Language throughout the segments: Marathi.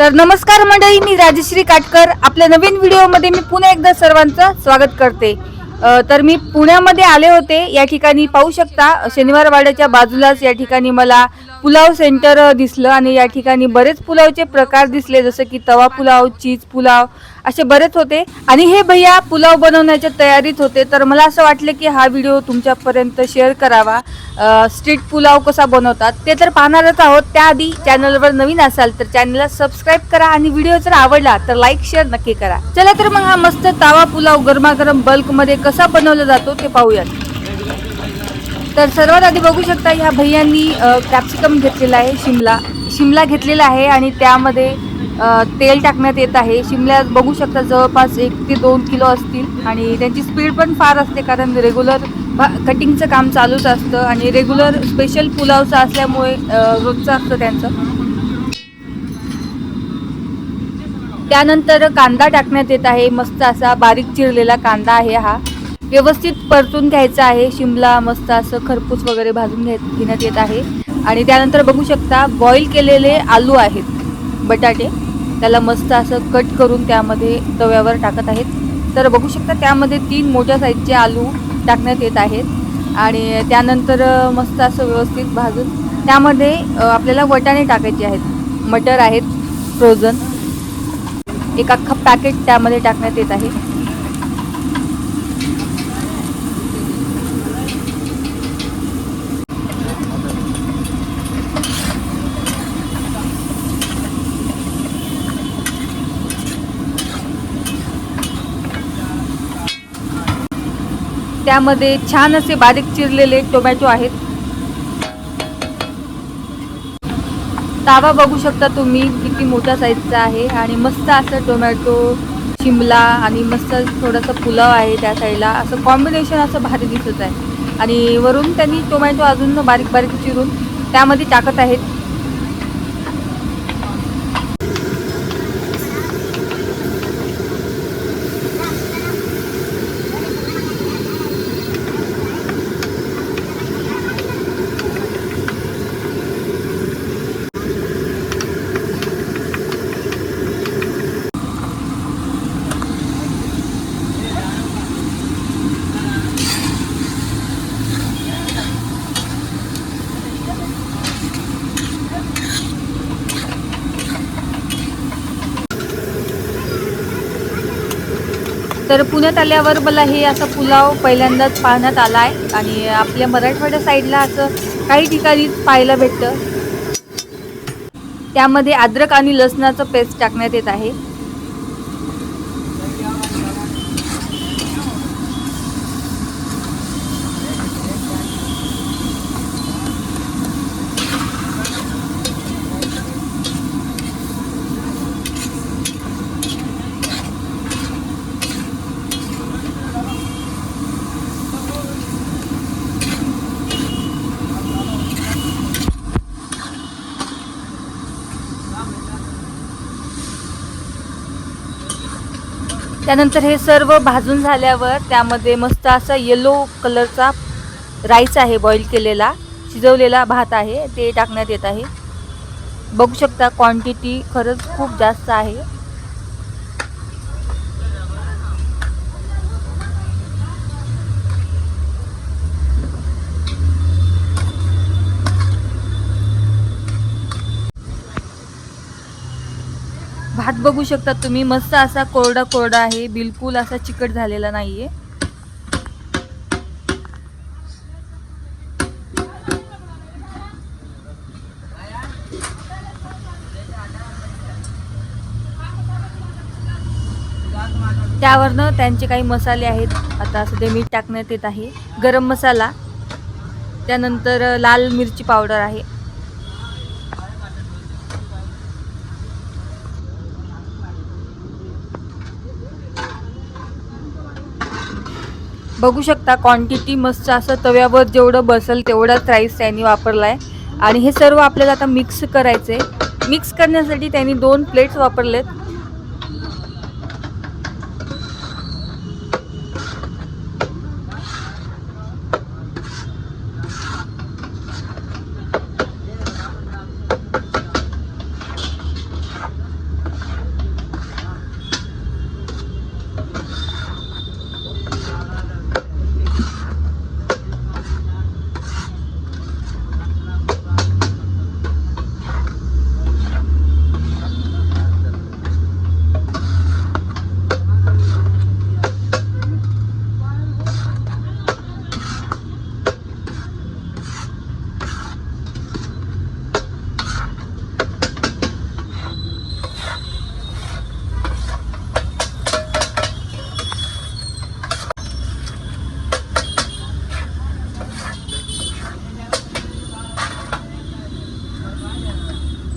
तर नमस्कार मंडळी मी राजश्री काटकर. आपल्या नवीन व्हिडिओमध्ये मी पुन्हा एकदा सर्वांचं स्वागत करते. तर मी पुण्यामध्ये आले होते. या ठिकाणी पाहू शकता शनिवार वाड्याच्या बाजूलाच या ठिकाणी मला पुलाव सेंटर दिसलं आणि या ठिकाणी बरेच पुलावचे प्रकार दिसले जसं की तवा पुलाव चीज पुलाव असे बरेच होते. आणि हे भैया पुलाव बनवण्याच्या तयारीत होते. तर मला असं वाटलं की हा व्हिडिओ तुमच्यापर्यंत शेअर करावा. स्ट्रीट पुलाव कसा बनवतात ते तर पाहणारच आहोत. त्याआधी चॅनलवर नवीन असाल तर चॅनलला सबस्क्राईब करा आणि व्हिडिओ जर आवडला तर लाईक शेअर नक्की करा. चला तर मग हा मस्त तावा पुलाव गरमागरम बल्कमध्ये कसा बनवला जातो ते पाहूयात. तर सर्वात आधी बघू शकता ह्या भैयांनी कॅप्सिकम घेतलेला आहे शिमला. शिमला घेतलेला आहे आणि त्यामध्ये तेल टाकण्यात येत आहे. शिमला बघू शकता जवळपास एक ते दोन किलो असतील आणि त्यांची स्पीड पण फार असते कारण रेग्युलर कटिंगचं काम चालूच असतं आणि रेग्युलर स्पेशल पुलावचं असल्यामुळे रोजचं असतं त्यांचं. त्यानंतर कांदा टाकण्यात येत आहे. मस्त असा बारीक चिरलेला कांदा आहे हा. व्यवस्थित परतून घ्यायचं आहे. शिमला मस्त असं खरपूस वगैरे भाजून घे घेण्यात येत आहे. आणि त्यानंतर बघू शकता बॉईल केलेले आलू आहेत बटाटे. त्याला मस्त असं कट करून त्यामध्ये तव्यावर टाकत आहेत. तर बघू शकता त्यामध्ये तीन मोठ्या साईजचे आलू टाकण्यात येत आहेत. आणि त्यानंतर मस्त असं व्यवस्थित भाजून त्यामध्ये आपल्याला वटाणे टाकायचे आहेत. मटर आहेत फ्रोझन एक अख्खा पॅकेट त्यामध्ये टाकण्यात येत आहे. त्यामध्ये छान असे बारीक चिरलेले टोमॅटो आहेत. तावा बघू शकता तुम्ही किती मोठ्या साईजचा आहे आणि मस्त असं टोमॅटो शिमला आणि मस्त थोडासा पुलाव आहे त्या साईडला असं कॉम्बिनेशन असं भारी दिसत आहे. आणि वरून त्यांनी टोमॅटो अजून बारीक बारीक चिरून त्यामध्ये टाकत आहेत. तर पुण्यात आल्यावर मला हे असा पुलाव पहिल्यांदाच पाहण्यात आला आहे. आणि आपल्या मराठवाड्या साईडला असं काही ठिकाणी पाहायला भेटतं. त्यामध्ये अद्रक आणि लसणाचं पेस्ट टाकण्यात येत आहे. त्यानंतर हे सर्व भाजून झाल्यावर त्यामध्ये मस्त असा येलो कलरचा राईस आहे बॉईल केलेला. शिजवलेला भात आहे ते टाकण्यात येत आहे. बघू शकता क्वांटिटी खरंच खूप जास्त आहे. भात बघू शकता तुम्ही. मस्त असा कोरडा कोरडा आहे. बिलकुल असा चिकट झालेला नाहीये. त्यावरनं त्यांचे काही मसाले आहेत. आता सध्या मीठ टाकण्यात येत आहे. गरम मसाला. त्यानंतर लाल मिरची पावडर आहे. बघू शकता क्वांटिटी मस्त असं तव्यावर जेवढं बसेल तेवढाच राईस त्यांनी वापरला आहे आणि हे सर्व आपल्याला आता मिक्स करायचं आहे मिक्स करण्यासाठी त्यांनी दोन प्लेट्स वापरलेत.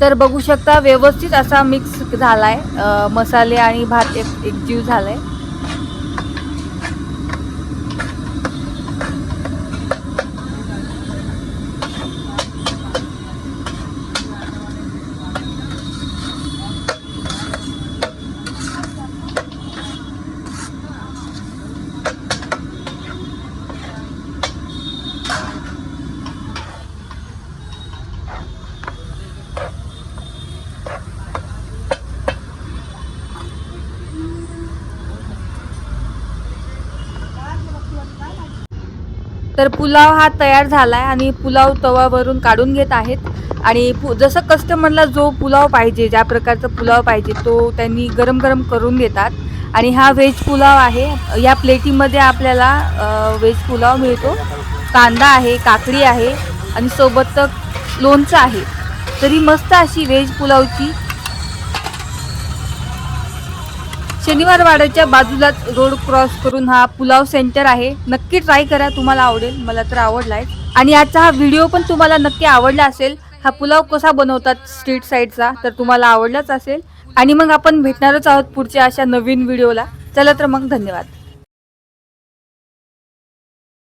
तर बघू शकता व्यवस्थित असा मिक्स झाला आहे मसाले आणि भात एक एकजीव आहे तर पुलाव हा तयार झाला आहे आणि पुलाव तवावरून काढून घेत आहेत. आणि पु जसं कस्टमरला जो पुलाव पाहिजे ज्या प्रकारचा पुलाव पाहिजे तो त्यांनी गरम गरम करून देतात आणि हा व्हेज पुलाव आहे. या प्लेटीमध्ये आपल्याला व्हेज पुलाव मिळतो. कांदा आहे काकडी आहे आणि सोबत लोणचं आहे. तरी मस्त अशी व्हेज पुलावची शनिवार वाड्याच्या बाजूलाच रोड क्रॉस करून हा पुलाव सेंटर आहे. नक्की ट्राय करा तुम्हाला आवडेल मला तर आवडलाय. आणि आजचा हा व्हिडिओ पण तुम्हाला नक्की आवडला असेल. हा पुलाव कसा बनवतात स्ट्रीट साईडचा तर तुम्हाला आवडलाच असेल. आणि मग आपण भेटणारच आहोत पुढच्या अशा नवीन व्हिडिओला. चला तर मग धन्यवाद.